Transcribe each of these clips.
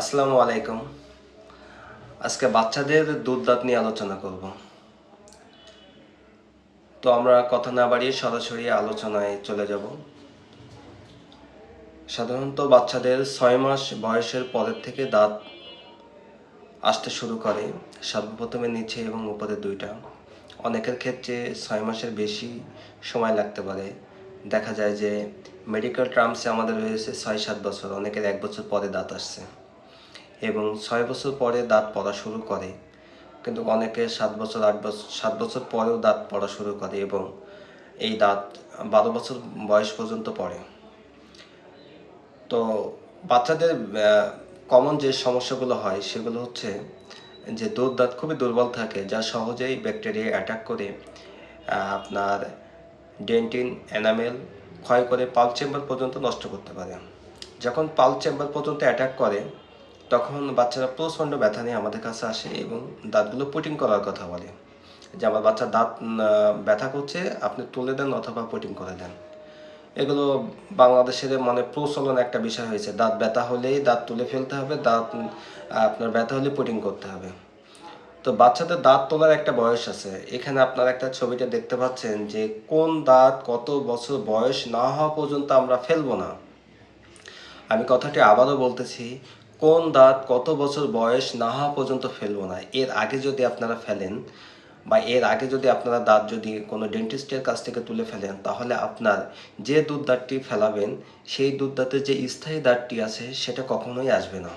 আসসালামু আলাইকুম। আজকে বাচ্চাদের দুধ দাঁত নিয়ে আলোচনা করব। তো আমরা কথা না বাড়িয়ে সরাসরি আলোচনায় চলে যাব। সাধারণত বাচ্চাদের ছয় মাস বয়সের পরের থেকে দাঁত আসতে শুরু করে সর্বপ্রথমে নিচে এবং উপরে দুইটা। অনেকের ক্ষেত্রে ছয় মাসের বেশি সময় লাগতে পারে। দেখা যায় যে মেডিকেল টার্মসে আমাদের রয়েছে ছয় সাত বছর, অনেকের এক বছর পরে দাঁত আসছে। এবং ছয় বছর পরে দাঁত পড়া শুরু করে। কিন্তু অনেকে সাত বছর, আট বছর সাত বছর পরেও দাঁত পড়া শুরু করে এবং এই দাঁত বারো বছর বয়স পর্যন্ত পড়ে। তো বাচ্চাদের কমন যে সমস্যাগুলো হয় সেগুলো হচ্ছে যে দুধ দাঁত খুবই দুর্বল থাকে, যা সহজেই ব্যাকটেরিয়া অ্যাটাক করে আপনার ডেন্টিন এনামেল ক্ষয় করে পাল চেম্বার পর্যন্ত নষ্ট করতে পারে। যখন পাল চেম্বার পর্যন্ত অ্যাটাক করে তখন বাচ্চারা প্রচণ্ড ব্যথা নিয়ে আমাদের কাছে আসে এবং দাঁতগুলো পুটিং করার কথা বলে। যে আমার বাচ্চার দাঁত ব্যথা করছে, আপনি তুলে দেন অথবা পুটিং করে দেন। এগুলো বাংলাদেশের মানে প্রচলন একটা বিষয় হয়েছে। দাঁত ব্যথা হলেই দাঁত তুলে ফেলতে হবে, দাঁত, আপনার ব্যথা হলে পুটিং করতে হবে। তো বাচ্চাদের দাঁত তোলার একটা বয়স আছে। এখানে আপনারা একটা ছবিটা দেখতে পাচ্ছেন যে কোন দাঁত কত বছর বয়স না হওয়া পর্যন্ত আমরা ফেলব না। আমি কথাটি আবারও বলতেছি কোন দাঁত কত বছর বয়স না হওয়া পর্যন্ত ফেলব না। এর আগে যদি আপনারা ফেলেন বা এর আগে যদি আপনারা দাঁত যদি কোনো ডেন্টিস্টের কাছ থেকে তুলে ফেলেন, তাহলে আপনার যে দুধ দাঁতটি ফেলাবেন, সেই দুধ দাঁতের যে স্থায়ী দাঁতটি আছে, সেটা কখনোই আসবে না।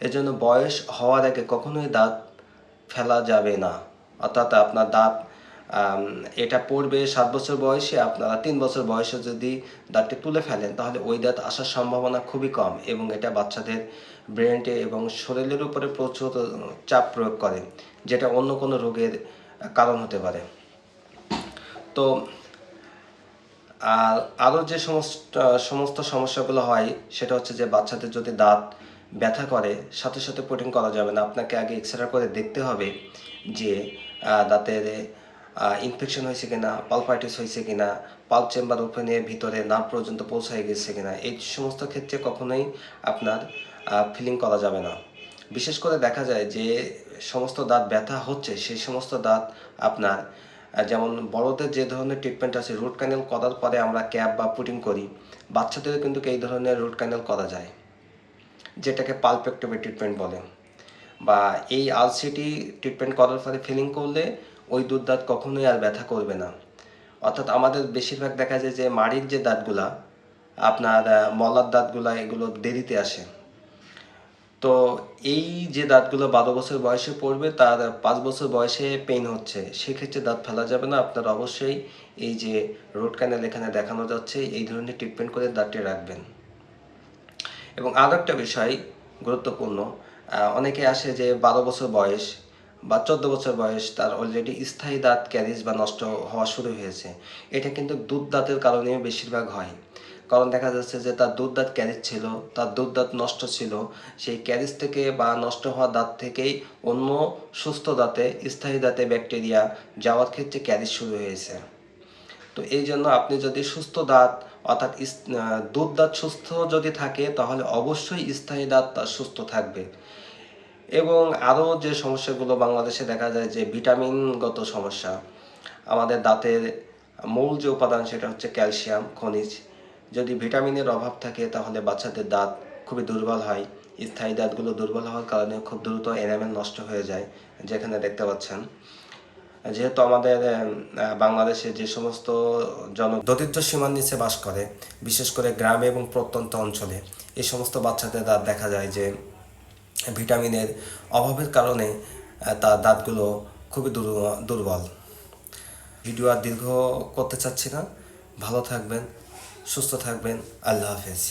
এজন্য বয়স হওয়ার আগে কখনোই দাঁত ফেলা যাবে না। অর্থাৎ আপনার দাঁত এটা পড়বে সাত বছর বয়সে, আপনারা তিন বছর বয়সে যদি দাঁতটি তুলে ফেলেন, তাহলে ওই দাঁত আসার সম্ভাবনা খুবই কম এবং এটা বাচ্চাদের ব্রেনটে এবং শরীরের উপরে প্রচুর চাপ প্রয়োগ করে, যেটা অন্য কোনো রোগের কারণ হতে পারে। তো, আর আরও যে সমস্ত সমস্ত সমস্যাগুলো হয়, সেটা হচ্ছে যে বাচ্চাদের যদি দাঁত ব্যথা করে, সাথে সাথে পুটিং করা যাবে না। আপনাকে আগে এক্সরে করে দেখতে হবে যে দাঁতের ইনফেকশন হয়েছে কিনা পালপাইটিস হয়েছে কিনা পাল চেম্বার ওপেনে ভিতরে নার্ভ পর্যন্ত পৌঁছায় গেছে কিনা, এই সমস্ত ক্ষেত্রে কখনোই আপনার ফিলিং করা যাবে না। বিশেষ করে দেখা যায় যে সমস্ত দাঁত ব্যথা হচ্ছে, সেই সমস্ত দাঁত আপনার যেমন বড়দের যে ধরনের ট্রিটমেন্ট আছে রুট ক্যানেল করার পরে আমরা ক্যাপ বা পুটিং করি, বাচ্চাদেরও কিন্তু এই ধরনের রুট ক্যানেল করা যায়, যেটাকে পালপেক্টমি ট্রিটমেন্ট বলে। বা এই আলসিটি ট্রিটমেন্ট করার পরে ফিলিং করলে ওই দুধ দাঁত কখনোই আর ব্যথা করবে না। অর্থাৎ আমাদের বেশিরভাগ দেখা যায় যে মাড়ির যে দাঁতগুলা, আপনার মলার দাঁতগুলা, এগুলো দেরিতে আসে। তো এই যে দাঁতগুলো বারো বছর বয়সে পড়বে, তার পাঁচ বছর বয়সে পেইন হচ্ছে। সেক্ষেত্রে দাঁত ফেলা যাবে না। আপনার অবশ্যই এই যে রোড ক্যানেল এখানে দেখানো যাচ্ছে, এই ধরনের ট্রিটমেন্ট করে দাঁতটি রাখবেন। এবং আরও একটা বিষয় গুরুত্বপূর্ণ অনেকে আসে যে বারো বছর বয়স বা চোদ্দ বছর বয়স তার অলরেডি স্থায়ী দাঁত ক্যারিজ বা নষ্ট হওয়া শুরু হয়েছে। এটা কিন্তু দুধ দাঁতের কারণে বেশিরভাগ হয়। কারণ দেখা যাচ্ছে যে তার দুধ দাঁত ক্যারিজ ছিল, তার দুধ দাঁত নষ্ট ছিল, সেই ক্যারিজ থেকে বা নষ্ট হওয়া দাঁত থেকেই অন্য সুস্থ দাঁতে, স্থায়ী দাঁতে ব্যাকটেরিয়া যাওয়ার ক্ষেত্রে ক্যারিজ শুরু হয়েছে। তো এই জন্য আপনি যদি সুস্থ দাঁত অর্থাৎ দুধ দাঁত সুস্থ যদি থাকে, তাহলে অবশ্যই স্থায়ী দাঁত তার সুস্থ থাকবে। এবং আরও যে সমস্যাগুলো বাংলাদেশে দেখা যায় যে ভিটামিনগত সমস্যা, আমাদের দাঁতের মূল যে উপাদান সেটা হচ্ছে ক্যালসিয়াম, খনিজ। যদি ভিটামিনের অভাব থাকে তাহলে বাচ্চাদের দাঁত খুবই দুর্বল হয়। স্থায়ী দাঁতগুলো দুর্বল হওয়ার কারণে খুব দ্রুত এনামেল নষ্ট হয়ে যায়, যেখানে দেখতে পাচ্ছেন। যেহেতু আমাদের বাংলাদেশে যে সমস্ত জন দরিদ্র সীমার নিচে বাস করে, বিশেষ করে গ্রামে এবং প্রত্যন্ত অঞ্চলে, এই সমস্ত বাচ্চাদের দাঁত দেখা যায় যে ভিটামিনের অভাবের কারণে তার দাঁতগুলো খুবই দুর্বল। ভিডিও আর দীর্ঘ করতে চাচ্ছি না। ভালো থাকবেন, সুস্থ থাকবেন। আল্লাহ হাফেজ।